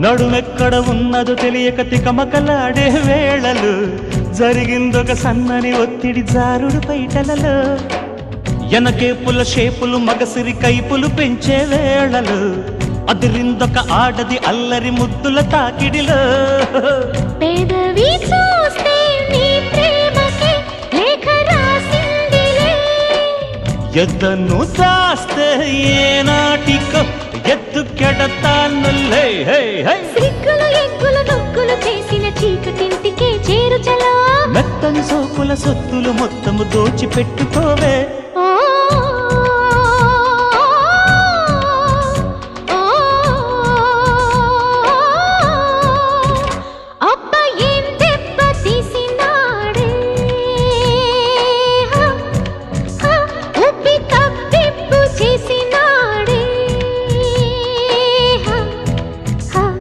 నడుమెక్కడ ఉన్నదో తెలియక తికమకలాడే వేళలు. జరిగిందొక సన్నని ఒత్తిడి జారుడు పైటలలో. ఎనకేపుల షేపులు మగసిరి కైపులు పెంచే వేళలు. అదిరిందొక ఆడది అల్లరి ముద్దుల తాకిడిలో. చూస్తే ఎద్దను దాస్తే ఏనాటికో ఎత్తు కెడతానులే హే. చేసిన చీకటింటికే మెత్తని సోకుల సొత్తులు మొత్తము దోచి పెట్టుకోవే